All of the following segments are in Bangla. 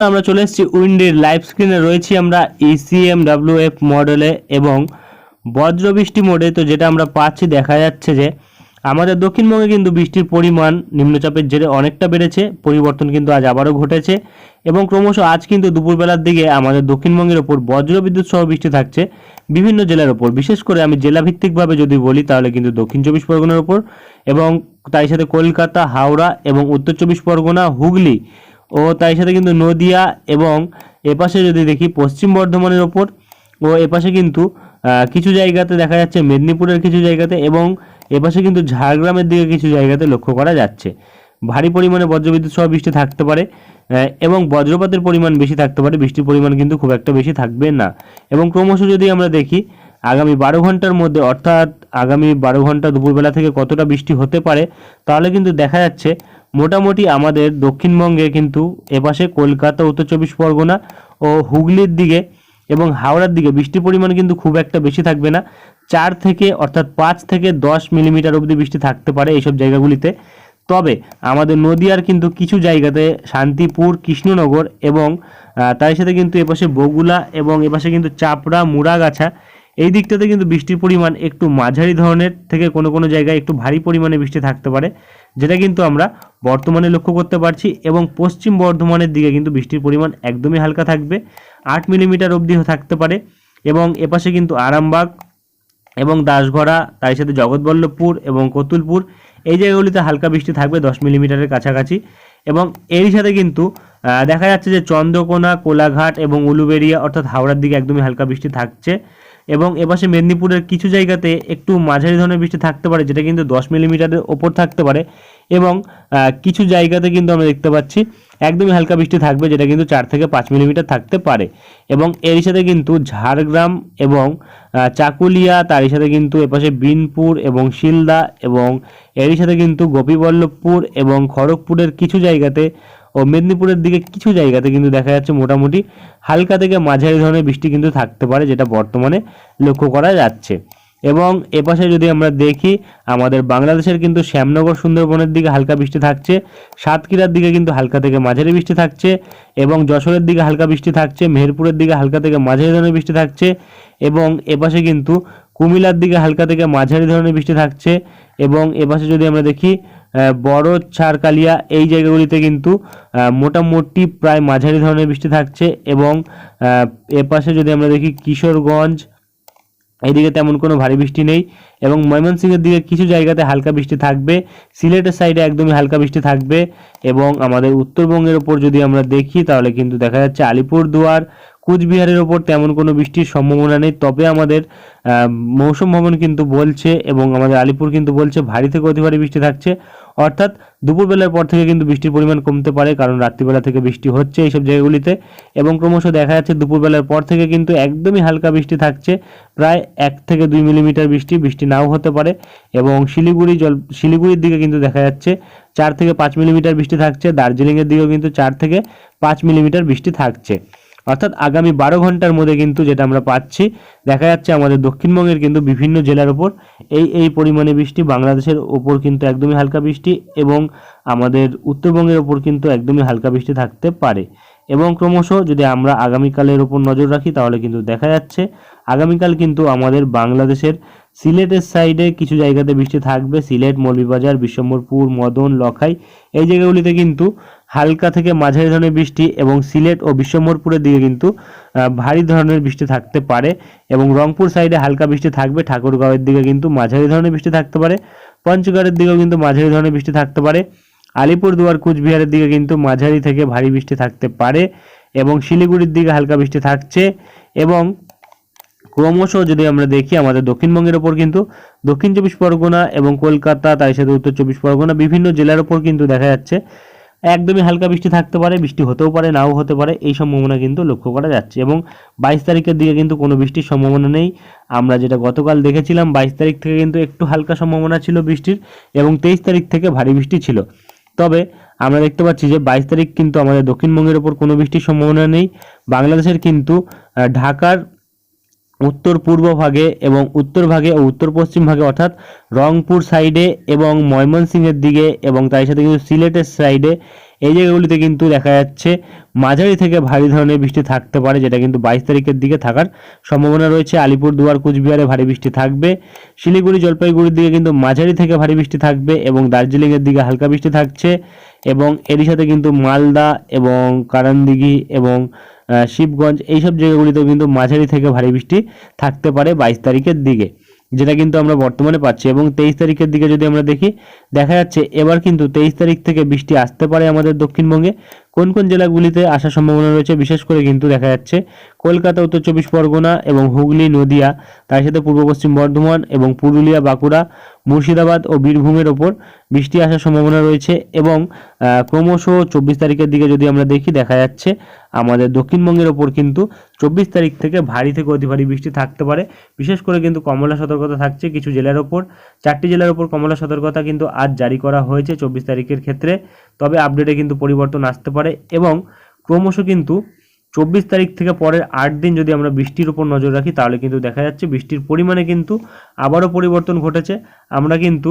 আমরা চলে এসেছি উইন্ডের লাইভ স্ক্রিনে। রয়েছি আমরা ইসিএম ইসিএম এফ মডেলে এবং বজ্রবৃষ্টি মোডে তো যেটা আমরা পাচ্ছি, দেখা যাচ্ছে যে আমাদের দক্ষিণবঙ্গে কিন্তু বৃষ্টির পরিমাণ নিম্নচাপের জেরে অনেকটা বেড়েছে। পরিবর্তন কিন্তু আজ আবারও ঘটেছে এবং ক্রমশ আজ কিন্তু দুপুরবেলার দিকে আমাদের দক্ষিণবঙ্গের ওপর বজ্রবিদ্যুৎ সহ বৃষ্টি থাকছে বিভিন্ন জেলার ওপর। বিশেষ করে আমি জেলাভিত্তিকভাবে যদি বলি, তাহলে কিন্তু দক্ষিণ চব্বিশ পরগনার ওপর এবং তাই সাথে কলকাতা, হাওড়া এবং উত্তর চব্বিশ পরগনা, হুগলি ও তাই সাথে কিন্তু নদিয়া এবং এপাশে যদি দেখি পশ্চিম বর্ধমানের ওপর, ও এপাশে কিন্তু কিছু জায়গাতে দেখা যাচ্ছে মেদিনীপুরের কিছু জায়গাতে এবং এপাশে কিন্তু ঝাড়গ্রামের দিকে কিছু জায়গাতে লক্ষ্য করা যাচ্ছে। ভারী পরিমাণে বজ্রবিদ্যুৎ সহ বৃষ্টি থাকতে পারে এবং বজ্রপাতের পরিমাণ বেশি থাকতে পারে, বৃষ্টির পরিমাণ কিন্তু খুব একটা বেশি থাকবে না। এবং ক্রমশ যদি আমরা দেখি, আগামী বারো ঘণ্টার মধ্যে, অর্থাৎ আগামী বারো ঘণ্টা দুপুরবেলা থেকে কতটা বৃষ্টি হতে পারে, তাহলে কিন্তু দেখা যাচ্ছে মোটামুটি আমাদের দক্ষিণবঙ্গে কিন্তু এপাশে কলকাতা, উত্তর চব্বিশ পরগনা ও হুগলির দিকে এবং হাওড়ার দিকে বৃষ্টির পরিমাণ কিন্তু খুব একটা বেশি থাকবে না। চার থেকে, অর্থাৎ পাঁচ থেকে দশ মিলিমিটার অবধি বৃষ্টি থাকতে পারে এইসব জায়গাগুলিতে। তবে আমাদের নদিয়ার কিন্তু কিছু জায়গাতে শান্তিপুর, কৃষ্ণনগর এবং তার সাথে কিন্তু এপাশে বগুলা এবং এপাশে কিন্তু চাপড়া, মুড়াগাছা এই দিকটাতে কিন্তু বৃষ্টির পরিমাণ একটু মাঝারি ধরনের থেকে কোনো কোনো জায়গায় একটু ভারী পরিমাণে বৃষ্টি থাকতে পারে, যেটা কিন্তু আমরা বর্তমানে লক্ষ্য করতে পারছি এবং পশ্চিম বর্ধমানের দিকে কিন্তু বৃষ্টির পরিমাণ একদমই হালকা থাকবে। আট মিলিমিটার অবধিও থাকতে পারে এবং এপাশে কিন্তু আরামবাগ এবং দাসগড়া, তার সাথে জগৎবল্লভপুর এবং কতুলপুর এই জায়গাগুলিতে হালকা বৃষ্টি থাকবে দশ মিলিমিটারের কাছাকাছি এবং এরই সাথে কিন্তু দেখা যাচ্ছে যে চন্দ্রকোনা, কোলাঘাট এবং উলুবেড়িয়া অর্থাৎ হাওড়ার দিকে একদমই হালকা বৃষ্টি থাকছে। এবং এপাশে মেদিনীপুরের কিছু জায়গাতে একটু মাঝারি ধরনের বৃষ্টি থাকতে পারে, যেটা কিন্তু দশ মিলিমিটারের ওপর থাকতে পারে এবং কিছু জায়গাতে কিন্তু আমরা দেখতে পাচ্ছি একদমই হালকা বৃষ্টি থাকবে, যেটা কিন্তু চার থেকে পাঁচ মিলিমিটার থাকতে পারে এবং এর সাথে কিন্তু ঝাড়গ্রাম এবং চাকুলিয়া তার সাথে কিন্তু এপাশে বিনপুর এবং শিলদা এবং এরই সাথে কিন্তু গোপীবল্লভপুর এবং খড়গপুরের কিছু জায়গাতে ও মেদিনীপুরের দিকে কিছু জায়গাতে কিন্তু দেখা যাচ্ছে মোটামুটি হালকা থেকে মাঝারি ধরনের বৃষ্টি কিন্তু থাকতে পারে, যেটা বর্তমানে লক্ষ্য করা যাচ্ছে। এবং এপাশে যদি আমরা দেখি, আমাদের বাংলাদেশের কিন্তু শ্যামনগর, সুন্দরবনের দিকে হালকা বৃষ্টি থাকছে, সাতক্ষীরার দিকে কিন্তু হালকা থেকে মাঝারি বৃষ্টি থাকছে, এবং যশোরের দিকে হালকা বৃষ্টি থাকছে, মেহেরপুরের দিকে হালকা থেকে মাঝারি ধরনের বৃষ্টি থাকছে, এবং এপাশে কিন্তু কুমিল্লার দিকে হালকা থেকে মাঝারি ধরনের বৃষ্টি থাকছে, এবং এপাশে যদি আমরা দেখি বড় ছাড়কালিয়া এই জায়গাগুলিতে কিন্তু মোটামুটি প্রায় মাঝারি ধরনের বৃষ্টি থাকছে এবং এপাশে যদি আমরা দেখি কিশোরগঞ্জ, এদিকে তেমন কোনো ভারী বৃষ্টি নেই এবং ময়মনসিংহের দিকে কিছু জায়গাতে হালকা বৃষ্টি থাকবে, সিলেটের সাইডে একদমই হালকা বৃষ্টি থাকবে এবং আমাদের উত্তরবঙ্গের ওপর যদি আমরা দেখি তাহলে কিন্তু দেখা যাচ্ছে আলিপুরদুয়ার, কুচবিহারের ওপর তেমন কোনো বৃষ্টির সম্ভাবনা নেই, তবে আমাদের মৌসুম ভবন কিন্তু বলছে এবং আমাদের আলিপুর কিন্তু বলছে ভারী থেকে অতি ভারী বৃষ্টি থাকছে। অর্থাৎ দুপুরবেলার পর থেকে কিন্তু বৃষ্টির পরিমাণ কমতে পারে, কারণ রাত্রিবেলা থেকে বৃষ্টি হচ্ছে এইসব জায়গাগুলিতে এবং ক্রমশ দেখা যাচ্ছে দুপুরবেলার পর থেকে কিন্তু একদমই হালকা বৃষ্টি থাকছে, প্রায় এক থেকে দুই মিলিমিটার বৃষ্টি বৃষ্টি নাও হতে পারে এবং শিলিগুড়ি জল, শিলিগুড়ির দিকে কিন্তু দেখা যাচ্ছে চার থেকে পাঁচ মিলিমিটার বৃষ্টি থাকছে, দার্জিলিংয়ের দিকেও কিন্তু চার থেকে পাঁচ মিলিমিটার বৃষ্টি থাকছে। অর্থাৎ আগামী বারো ঘণ্টার মধ্যে কিন্তু যেটা আমরা পাচ্ছি, দেখা যাচ্ছে আমাদের দক্ষিণবঙ্গের কিন্তু বিভিন্ন জেলার ওপর এই এই পরিমাণে বৃষ্টি, বাংলাদেশের ওপর কিন্তু একদমই হালকা বৃষ্টি এবং আমাদের উত্তরবঙ্গের ওপর কিন্তু একদমই হালকা বৃষ্টি থাকতে পারে। এবং ক্রমশ যদি আমরা আগামীকালের ওপর নজর রাখি, তাহলে কিন্তু দেখা যাচ্ছে আগামীকাল কিন্তু আমাদের বাংলাদেশের সিলেটের সাইডে কিছু জায়গাতে বৃষ্টি থাকবে। সিলেট, মৌলভীবাজার, বিশ্বম্বরপুর, মদন, লখাই। এই জায়গাগুলিতে কিন্তু হালকা থেকে মাঝারি ধরনের বৃষ্টি এবং সিলেট ও বিশ্বম্বরপুরের দিকে কিন্তু ভারী ধরনের বৃষ্টি থাকতে পারে এবং রংপুর সাইডে হালকা বৃষ্টি থাকবে। ঠাকুরগাঁওয়ের দিকে কিন্তু মাঝারি ধরনের বৃষ্টি থাকতে পারে। পঞ্চগড়ের দিকেও কিন্তু মাঝারি ধরনের বৃষ্টি থাকতে পারে। আলিপুরদুয়ার, কুচবিহারের দিকে কিন্তু মাঝারি থেকে ভারী বৃষ্টি থাকতে পারে এবং শিলিগুড়ির দিকে হালকা বৃষ্টি থাকছে এবং ক্রমশ যদি আমরা দেখি, আমাদের দক্ষিণবঙ্গের ওপর কিন্তু দক্ষিণ চব্বিশ পরগনা এবং কলকাতা, তার সাথে উত্তর চব্বিশ পরগনা বিভিন্ন জেলার ওপর কিন্তু দেখা যাচ্ছে একদমই হালকা বৃষ্টি থাকতে পারে, বৃষ্টি হতেও পারে, নাও হতে পারে, এই সম্ভাবনা কিন্তু লক্ষ্য করা যাচ্ছে। এবং বাইশ তারিখের দিকে কিন্তু কোনো বৃষ্টির সম্ভাবনা নেই। আমরা যেটা গতকাল দেখেছিলাম, বাইশ তারিখ থেকে কিন্তু একটু হালকা সম্ভাবনা ছিল বৃষ্টির এবং তেইশ তারিখ থেকে ভারী বৃষ্টি ছিল। তবে আমরা দেখতে পাচ্ছি যে বাইশ তারিখ কিন্তু আমাদের দক্ষিণবঙ্গের ওপর কোনো বৃষ্টির সম্ভাবনা নেই। বাংলাদেশের কিন্তু ঢাকার উত্তর পূর্ব ভাগে এবং উত্তর ভাগে ও উত্তর পশ্চিম ভাগে, অর্থাৎ রংপুর সাইডে এবং ময়মনসিংহের দিকে এবং তার সাথে কিন্তু সিলেটের সাইডে, এই জায়গাগুলিতে কিন্তু দেখা যাচ্ছে মাঝারি থেকে ভারী ধরনের বৃষ্টি থাকতে পারে, যেটা কিন্তু বাইশ তারিখের দিকে থাকার সম্ভাবনা রয়েছে। আলিপুরদুয়ার, কুচবিহারে ভারী বৃষ্টি থাকবে। শিলিগুড়ি, জলপাইগুড়ির দিকে কিন্তু মাঝারি থেকে ভারী বৃষ্টি থাকবে এবং দার্জিলিংয়ের দিকে হালকা বৃষ্টি থাকছে এবং এরই সাথে কিন্তু মালদা এবং কারানদিঘি এবং শিবগঞ্জ, এইসব জায়গাগুলিতেও কিন্তু মাঝারি থেকে ভারী বৃষ্টি থাকতে পারে বাইশ তারিখের দিকে, যেটা কিন্তু আমরা বর্তমানে পাচ্ছি। এবং তেইশ তারিখের দিকে যদি আমরা দেখি, দেখা যাচ্ছে এবার কিন্তু তেইশ তারিখ থেকে বৃষ্টি আসতে পারে আমাদের দক্ষিণবঙ্গে। কোন কোন জেলাগুলিতে আসার সম্ভাবনা রয়েছে? বিশেষ করে কিন্তু দেখা যাচ্ছে কলকাতা, উত্তর চব্বিশ পরগনা এবং হুগলি, নদিয়া, তার সাথে পূর্ব পশ্চিম বর্ধমান এবং পুরুলিয়া, বাঁকুড়া, মুর্শিদাবাদ ও বীরভূমের ওপর বৃষ্টি আসার সম্ভাবনা রয়েছে এবং ক্রমশ চব্বিশ তারিখের দিকে যদি আমরা দেখি, দেখা যাচ্ছে আমাদের দক্ষিণবঙ্গের ওপর কিন্তু চব্বিশ তারিখ থেকে ভারী থেকে অতি ভারী বৃষ্টি থাকতে পারে। বিশেষ করে কিন্তু কমলা সতর্কতা থাকছে কিছু জেলার ওপর। চারটি জেলার ওপর কমলা সতর্কতা কিন্তু আজ জারি করা হয়েছে চব্বিশ তারিখের ক্ষেত্রে। তবে আপডেটে কিন্তু পরিবর্তন আসতে পারে। এবং ক্রমশ কিন্তু চব্বিশ তারিখ থেকে পরের আট দিন যদি আমরা বৃষ্টির উপর নজর রাখি, তাহলে কিন্তু দেখা যাচ্ছে বৃষ্টির পরিমাণে কিন্তু আবারও পরিবর্তন ঘটেছে। আমরা কিন্তু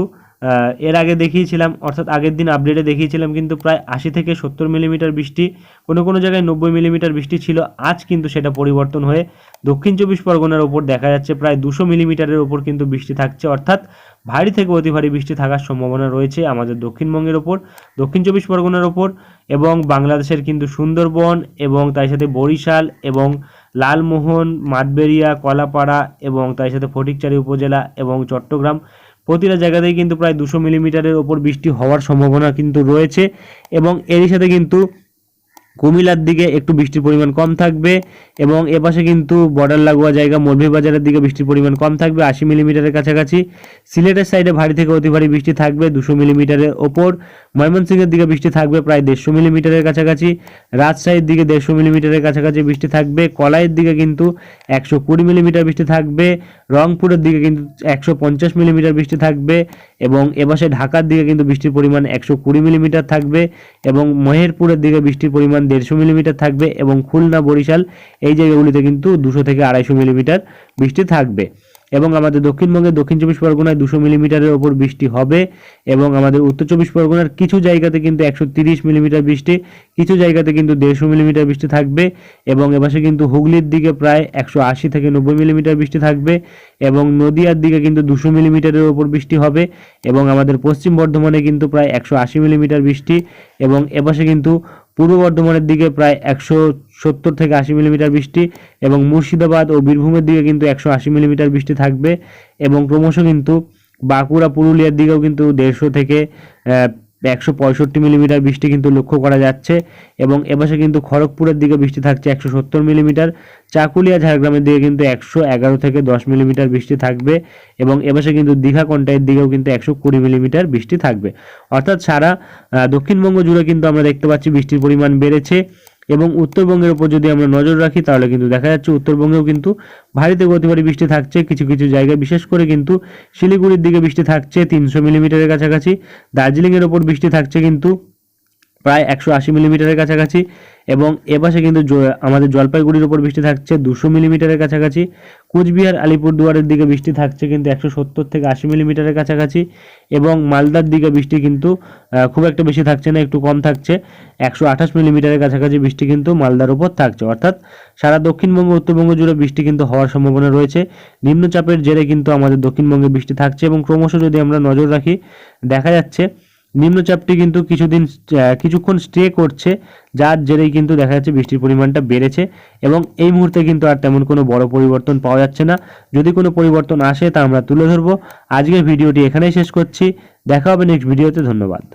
এর আগে দেখিয়েছিলাম, অর্থাৎ আগের দিন আপডেটে দেখিয়েছিলাম, কিন্তু প্রায় আশি থেকে সত্তর মিলিমিটার বৃষ্টি, কোনো কোনো জায়গায় নব্বই মিলিমিটার বৃষ্টি ছিল, আজ কিন্তু সেটা পরিবর্তন হয়ে দক্ষিণ চব্বিশ পরগনার ওপর দেখা যাচ্ছে প্রায় দুশো মিলিমিটারের ওপর কিন্তু বৃষ্টি থাকছে, অর্থাৎ ভারী থেকে অতি ভারী বৃষ্টি থাকার সম্ভাবনা রয়েছে আমাদের দক্ষিণবঙ্গের ওপর, দক্ষিণ চব্বিশ পরগনার ওপর এবং বাংলাদেশের কিন্তু সুন্দরবন এবং তার সাথে বরিশাল এবং লালমোহন মাঠবেড়িয়া কলাপাড়া এবং তার সাথে ফটিকচারি উপজেলা এবং চট্টগ্রাম প্রতিটা জায়গাতেই কিন্তু প্রায় দুশো মিলিমিটারের ওপর বৃষ্টি হওয়ার সম্ভাবনা কিন্তু রয়েছে এবং এরই সাথে কিন্তু কুমিল্লার দিকে একটু বৃষ্টির পরিমাণ কম থাকবে। এবং এপাশে কিন্তু বর্ডার লাগোয়া জায়গা, মৌলভীবাজারের দিকে বৃষ্টির পরিমাণ কম থাকবে, আশি মিলিমিটারের কাছাকাছি। সিলেটের সাইডে ভারী থেকে অতি ভারী বৃষ্টি থাকবে, দুশো মিলিমিটারের ওপর। ময়মনসিংহের দিকে বৃষ্টি থাকবে প্রায় দেড়শো মিলিমিটারের কাছাকাছি। রাজশাহীর দিকে দেড়শো মিলিমিটারের কাছাকাছি বৃষ্টি থাকবে। কলাইয়ের দিকে কিন্তু একশো কুড়ি মিলিমিটার বৃষ্টি থাকবে। রংপুরের দিকে কিন্তু একশো পঞ্চাশ মিলিমিটার বৃষ্টি থাকবে এবং এপাশে ঢাকার দিকে কিন্তু বৃষ্টির পরিমাণ একশো কুড়ি মিলিমিটার থাকবে এবং মহেরপুরের দিকে বৃষ্টির পরিমাণ দেড়শো মিলিমিটার থাকবে এবং খুলনা, বরিশাল এই জায়গাগুলিতে কিন্তু দুশো থেকে আড়াইশো মিলিমিটার বৃষ্টি থাকবে। এবং আমাদের দক্ষিণবঙ্গের দক্ষিণ চব্বিশ পরগনায় দুশো মিলিমিটারের ওপর বৃষ্টি হবে এবং আমাদের উত্তর চব্বিশ পরগনার কিছু জায়গাতে কিন্তু একশো তিরিশ মিলিমিটার বৃষ্টি, কিছু জায়গাতে কিন্তু দেড়শো মিলিমিটার বৃষ্টি থাকবে এবং এপাশে কিন্তু হুগলির দিকে প্রায় একশো আশি থেকে নব্বই মিলিমিটার বৃষ্টি থাকবে এবং নদিয়ার দিকে কিন্তু দুশো মিলিমিটারের ওপর বৃষ্টি হবে এবং আমাদের পশ্চিম বর্ধমানে কিন্তু প্রায় একশো আশি মিলিমিটার বৃষ্টি এবং এপাশে কিন্তু পূর্ব বর্ধমানের দিকে প্রায় একশো সত্তর থেকে আশি মিলিমিটার বৃষ্টি এবং মুর্শিদাবাদ ও বীরভূমের দিকে কিন্তু একশো আশি মিলিমিটার বৃষ্টি থাকবে এবং ক্রমশ কিন্তু বাঁকুড়া, পুরুলিয়ার দিকেও কিন্তু দেড়শো থেকে একশো পঁয়ষট্টি মিলিমিটার বৃষ্টি কিন্তু লক্ষ্য করা যাচ্ছে এবং এপাশে কিন্তু খড়গপুরের দিকে বৃষ্টি থাকছে একশো সত্তর মিলিমিটার, চাকুলিয়া, ঝাড়গ্রামের দিকে কিন্তু একশো এগারো থেকে দশ মিলিমিটার বৃষ্টি থাকবে এবং এপাশে কিন্তু দীঘা, কন্টাইয়ের দিকেও কিন্তু একশো কুড়ি মিলিমিটার বৃষ্টি থাকবে। অর্থাৎ সারা দক্ষিণবঙ্গ জুড়ে কিন্তু আমরা দেখতে পাচ্ছি বৃষ্টির পরিমাণ বেড়েছে। এবং উত্তরবঙ্গের উপর যদি আমরা নজর রাখি, তাহলে কিন্তু দেখা যাচ্ছে উত্তরবঙ্গেও কিন্তু ভারীতে গতিবারী বৃষ্টি থাকছে। কিছু কিছু জায়গায় বিশেষ করে কিন্তু শিলিগুড়ির দিকে বৃষ্টি থাকছে তিনশো মিলিমিটারের কাছাকাছি। দার্জিলিংয়ের ওপর বৃষ্টি থাকছে কিন্তু প্রায় একশো আশি মিলিমিটারের কাছাকাছি এবং এপাশে কিন্তু আমাদের জলপাইগুড়ির ওপর বৃষ্টি থাকছে দুশো মিলিমিটারের কাছাকাছি। কুচবিহার, আলিপুরদুয়ারের দিকে বৃষ্টি থাকছে কিন্তু একশো সত্তর থেকে আশি মিলিমিটারের কাছাকাছি এবং মালদার দিকে বৃষ্টি কিন্তু খুব একটা বেশি থাকছে না, একটু কম থাকছে। একশো আঠাশ মিলিমিটারের কাছাকাছি বৃষ্টি কিন্তু মালদার উপর থাকছে। অর্থাৎ সারা দক্ষিণবঙ্গ, উত্তরবঙ্গ জুড়ে বৃষ্টি কিন্তু হওয়ার সম্ভাবনা রয়েছে। নিম্নচাপের জেরে কিন্তু আমাদের দক্ষিণবঙ্গে বৃষ্টি থাকছে এবং ক্রমশ যদি আমরা নজর রাখি, দেখা যাচ্ছে নিম্নচাপটি কিন্তু কিছুদিন কিছুক্ষণ স্টে করছে। যার জেরেই কিন্তু দেখা যাচ্ছে বৃষ্টির পরিমাণটা বেড়েছে এবং এই মুহূর্তে কিন্তু আর তেমন কোনো বড় পরিবর্তন পাওয়া যাচ্ছে না। যদি কোনো পরিবর্তন আসে তা আমরা তুলে ধরবো। আজকের ভিডিওটি এখানেই শেষ করছি। দেখা হবে নেক্সট ভিডিওতে ধন্যবাদ।